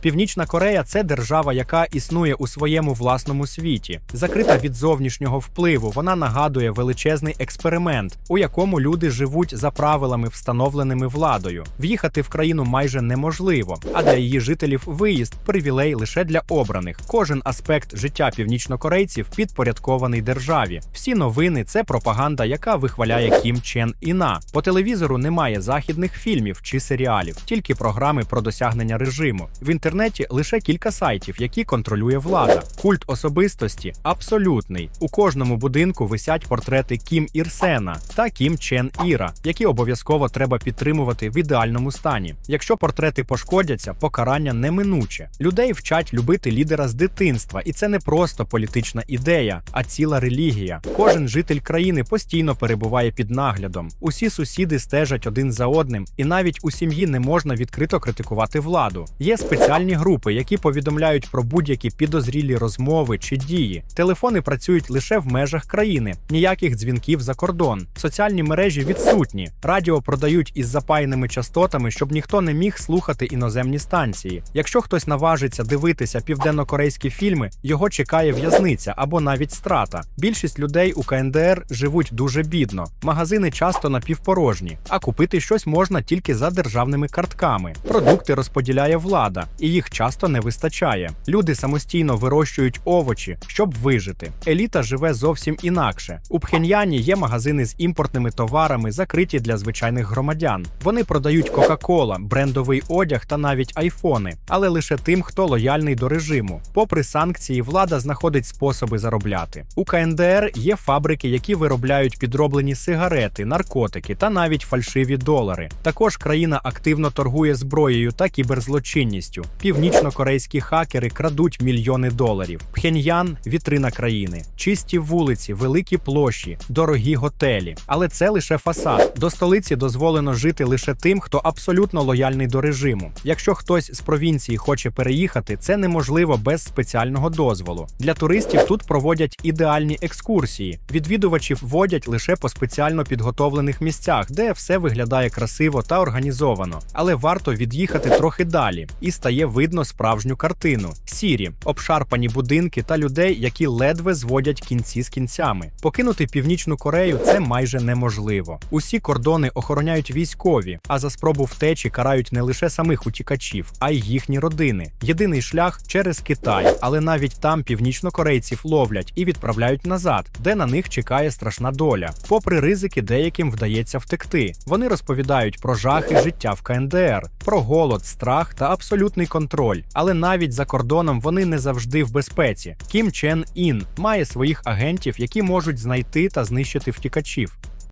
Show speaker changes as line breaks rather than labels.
Північна Корея це держава, яка існує у своєму власному світі. Закрита від зовнішнього впливу, вона нагадує величезний експеримент, у якому люди живуть за правилами, встановленими владою. В'їхати в країну майже неможливо, а для її жителів виїзд привілей лише для обраних. Кожен аспект життя північнокорейців підпорядкований державі. Всі новини це пропаганда, яка вихваляє Кім Чен Іна. По телевізору немає західних фільмів чи серіалів, тільки програми про досягнення режиму. В інтернеті лише кілька сайтів, які контролює влада. Культ особистості абсолютний. У кожному будинку висять портрети Кім Ір Сена та Кім Чен Іра, які обов'язково треба підтримувати в ідеальному стані. Якщо портрети пошкодяться, покарання неминуче. Людей вчать любити лідера з дитинства, і це не просто політична ідея, а ціла релігія. Кожен житель країни постійно перебуває під наглядом. Усі сусіди стежать один за одним, і навіть у сім'ї не можна відкрито критикувати владу. Є спеціальні групи, які повідомляють про будь-які підозрілі розмови чи дії. Телефони працюють лише в межах країни, ніяких дзвінків за кордон. Соціальні мережі відсутні. Радіо продають із запаяними частотами, щоб ніхто не міг слухати іноземні станції. Якщо хтось наважиться дивитися південнокорейські фільми, його чекає в'язниця або навіть страта. Більшість людей у КНДР живуть дуже бідно. Магазини часто напівпорожні, а купити щось можна тільки за державними картками. Продукти розподіляє влада, і їх часто не вистачає. Люди самостійно вирощують овочі, щоб вижити. Еліта живе зовсім інакше. У Пхеньяні є магазини з імпортними товарами, закриті для звичайних громадян. Вони продають Кока-Кола, брендовий одяг та навіть айфони, але лише тим, хто лояльний до режиму. Попри санкції, влада знаходить способи заробляти. У КНДР є фабрики, які виробляють підроблені сигарети, наркотики та навіть фальшиві долари. Також країна активно торгує зброєю та кіберзлочинністю. Північно-корейські хакери крадуть мільйони доларів. Пхеньян вітрина країни, чисті вулиці, великі площі, дорогі готелі. Але це лише фасад. До столиці дозволено жити лише тим, хто абсолютно лояльний до режиму. Якщо хтось з провінції хоче переїхати, це неможливо без спеціального дозволу. Для туристів тут проводять ідеальні екскурсії. Відвідувачів водять лише по спеціально підготовлених місцях, де все виглядає красиво та організовано. Але варто від'їхати трохи далі, і стає видно справжню картину: сірі, обшарпані будинки та людей, які ледве зводять кінці з кінцями. Покинути північну Корею це майже неможливо. Усі кордони охороняють військові, а за спробу втечі карають не лише самих утікачів, а й їхні родини. Єдиний шлях через Китай, але навіть там північнокорейців ловлять і відправляють назад, де на них чекає страшна доля. Попри ризики, деяким вдається втекти. Вони розповідають про жахи життя в КНДР, про голод, страх та абсолютний контроль. Але навіть за кордоном вони не завжди в безпеці. Кім Чен Ін має своїх агентів, які можуть знайти та знищити втікачів.